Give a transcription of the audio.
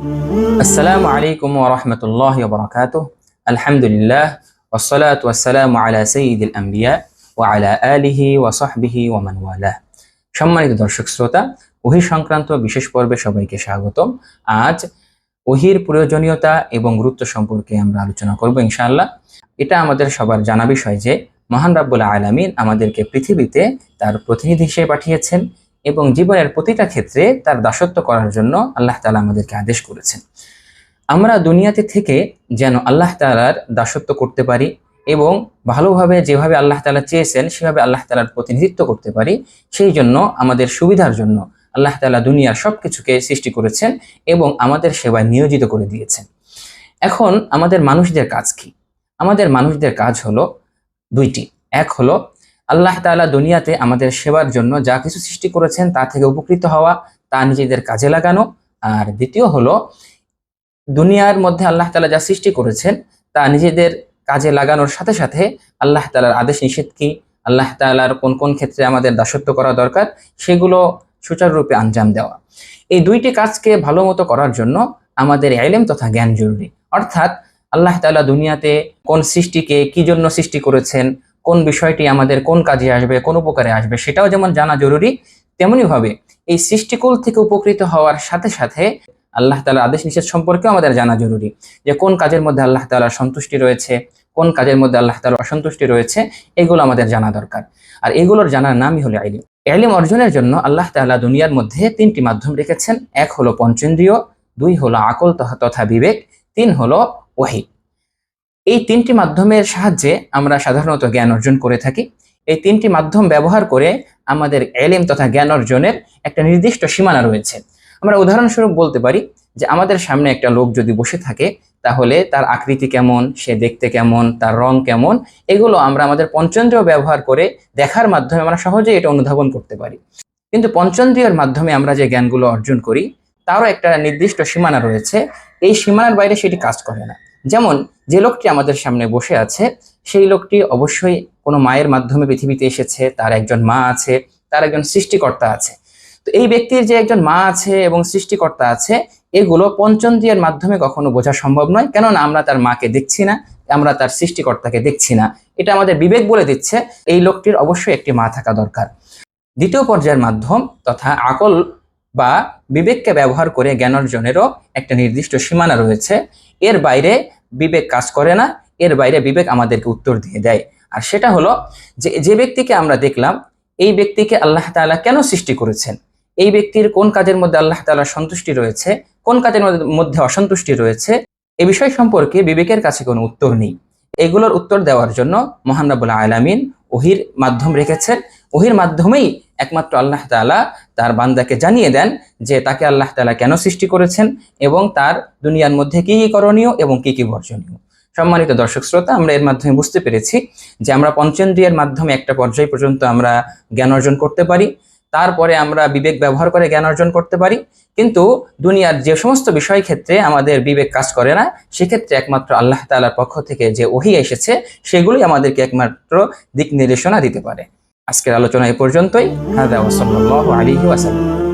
আসসালামু আলাইকুম ওরহমতুল্লাহ বরকাত আলহামদুলিল্লাহ ওসলাত ওয়াসালাম আলা সঈদ আম্বিয়া ও আলা আলিহি ওয়াসহবিহি ওমানওয়ালা সম্মানিত দর্শক শ্রোতা, ওহি সংক্রান্ত বিশেষ পর্বে সবাইকে স্বাগত আজ ওহির প্রয়োজনীয়তা এবং গুরুত্ব সম্পর্কে আমরা আলোচনা করব ইনশাআল্লাহ। এটা আমাদের সবার জানা বিষয় যে, মহান রাব্বুল আলামিন আমাদেরকে পৃথিবীতে তার প্রতিনিধি হিসেবে পাঠিয়েছেন। এবং জীবনের প্রতিটা ক্ষেত্রে তার দাসত্ব করার জন্য আল্লাহ তালা আমাদেরকে আদেশ করেছেন। আমরা দুনিয়াতে থেকে যেন আল্লাহ তালার দাসত্ব করতে পারি এবং ভালোভাবে যেভাবে আল্লাহ তালা চেয়েছেন, সেভাবে আল্লাহ তালার প্রতিনিধিত্ব করতে পারি, সেই জন্য আমাদের সুবিধার জন্য আল্লাহ তালা দুনিয়ার সব কিছুকে সৃষ্টি করেছেন এবং আমাদের সেবায় নিয়োজিত করে দিয়েছেন। এখন আমাদের মানুষদের কাজ কি? আমাদের মানুষদের কাজ হলো দুইটি। এক হলো আল্লাহ তাআলা দুনিয়াতে আমাদের সেবার জন্য যা কিছু সৃষ্টি করেছেন তা থেকে উপকৃত হওয়া, তা নিজেদের কাজে লাগানো। আর দ্বিতীয় হলো, দুনিয়ার মধ্যে আল্লাহ তালা যা সৃষ্টি করেছেন, তা নিজেদের কাজে লাগানোর সাথে সাথে আল্লাহ তাআলার আদেশ নিষেধ কি? আল্লাহ তাআলার কোন কোন ক্ষেত্রে আমাদের দাসত্ব করা দরকার? সেগুলো সুচারুরূপে আঞ্জাম দেওয়া। এই দুইটি কাজকে ভালো মতো করার জন্য আমাদের এলেম তথা জ্ঞান জরুরি। অর্থাৎ আল্লাহ তাআলা দুনিয়াতে কোন সৃষ্টিকে কি জন্য সৃষ্টি করেছেন কোন বিষয়টি আমাদের কোন কাজে আসবে, কোন উপকারে আসবে, সেটাও যেমন জানা জরুরি তেমনি ভাবে এই সৃষ্টিকুল থেকে উপকৃত হওয়ার সাথে সাথে আল্লাহ তাআলার আদেশ নিষেধ সম্পর্কেও আমাদের জানা জরুরি যে কোন কাজের মধ্যে আল্লাহ তাআলার সন্তুষ্টি রয়েছে, কোন কাজের মধ্যে আল্লাহ তাআলার অসন্তুষ্টি রয়েছে, এগুলো আমাদের জানা দরকার। আর এগুলোর জানার নামই হলো আইলিম এলিম অর্জনের জন্য আল্লাহ তাআলা দুনিয়ার মধ্যে তিনটি মাধ্যম রেখেছেন, এক হলো পঞ্চেন্দ্রিয়, দুই হলো আকল তথা বিবেক, তিন হলো ওয়াহি এই তিনটি মাধ্যমের সাহায্যে আমরা সাধারণত জ্ঞান অর্জন করে থাকি। এই তিনটি মাধ্যম ব্যবহার করে আমাদের এলিম তথা জ্ঞান অর্জনের একটা নির্দিষ্ট সীমানা রয়েছে। আমরা উদাহরণস্বরূপ বলতে পারি যে আমাদের সামনে একটা লোক যদি বসে থাকে, তাহলে তার আকৃতি কেমন, সে দেখতে কেমন, তার রং কেমন, এগুলো আমরা আমাদের পঞ্চেন্দ্রিয় ব্যবহার করে দেখার মাধ্যমে আমরা সহজেই এটা অনুধাবন করতে পারি। কিন্তু পঞ্চেন্দ্রিয়ের মাধ্যমে আমরা যে জ্ঞানগুলো অর্জন করি, তারও একটা নির্দিষ্ট সীমানা রয়েছে। এই সীমানার বাইরে সেটি কাজ করে না। যেমন যে লোকটি আমাদের সামনে বসে আছে, সেই লোকটি অবশ্যই কোনো মায়ের মাধ্যমে পৃথিবীতে এসেছে, তার একজন মা আছে, তার একজন সৃষ্টিকর্তা আছে। তো এই ব্যক্তির যে একজন মা আছে এবং সৃষ্টিকর্তা আছে, এগুলো পঞ্চন্দ্রিয়ের মাধ্যমে কখনো বোঝা সম্ভব নয়, কেননা আমরা তার মাকে দেখছি না, আমরা তার সৃষ্টিকর্তাকে দেখছি না। এটা আমাদের বিবেক বলে দিচ্ছে, এই লোকটির অবশ্যই একটি মা থাকা দরকার। দ্বিতীয় পর্যায়ের মাধ্যম তথা আকল বা বিবেককে ব্যবহার করে জ্ঞান অর্জনেরও একটা নির্দিষ্ট সীমানা রয়েছে। এর বাইরে বিবেক কাজ করে না, এর বাইরে বিবেক আমাদেরকে উত্তর দিয়ে দেয়। আর সেটা হলো যে যে ব্যক্তিকে আমরা দেখলাম, এই ব্যক্তিকে আল্লাহ তাআলা কেন সৃষ্টি করেছেন? এই ব্যক্তির কোন কাজের মধ্যে আল্লাহ তাআলার সন্তুষ্টি রয়েছে? কোন কাজের মধ্যে অসন্তুষ্টি রয়েছে? এ বিষয় সম্পর্কে বিবেকের কাছে কোনো উত্তর নেই। এগুলোর উত্তর দেওয়ার জন্য মহান রাব্বুল আলামিন ওহির মাধ্যম রেখেছেন। ওহির মাধ্যমেই একমাত্র আল্লাহ তাআলা তার বান্দাকে জানিয়ে দেন যে তাকে আল্লাহ তালা কেন সৃষ্টি করেছেন এবং তার দুনিয়ার মধ্যে কি কি করণীয় এবং কি কি বর্জনীয়। সম্মানিত দর্শক শ্রোতা, আমরা এর মাধ্যমে বুঝতে পেরেছি যে আমরা পঞ্চেন্দ্রিয়ের মাধ্যমে একটা পর্যায় পর্যন্ত আমরা জ্ঞান অর্জন করতে পারি, তারপরে আমরা বিবেক ব্যবহার করে জ্ঞান অর্জন করতে পারি, কিন্তু দুনিয়ার যে সমস্ত বিষয় ক্ষেত্রে আমাদের বিবেক কাজ করে না, সেক্ষেত্রে একমাত্র আল্লাহ তালার পক্ষ থেকে যে ওহি এসেছে, সেগুলোই আমাদেরকে একমাত্র দিক নির্দেশনা দিতে পারে। আজকের আলোচনা এ পর্যন্তই। হাদা ওয়া সাল্লাল্লাহু ওয়াসাল্লাম।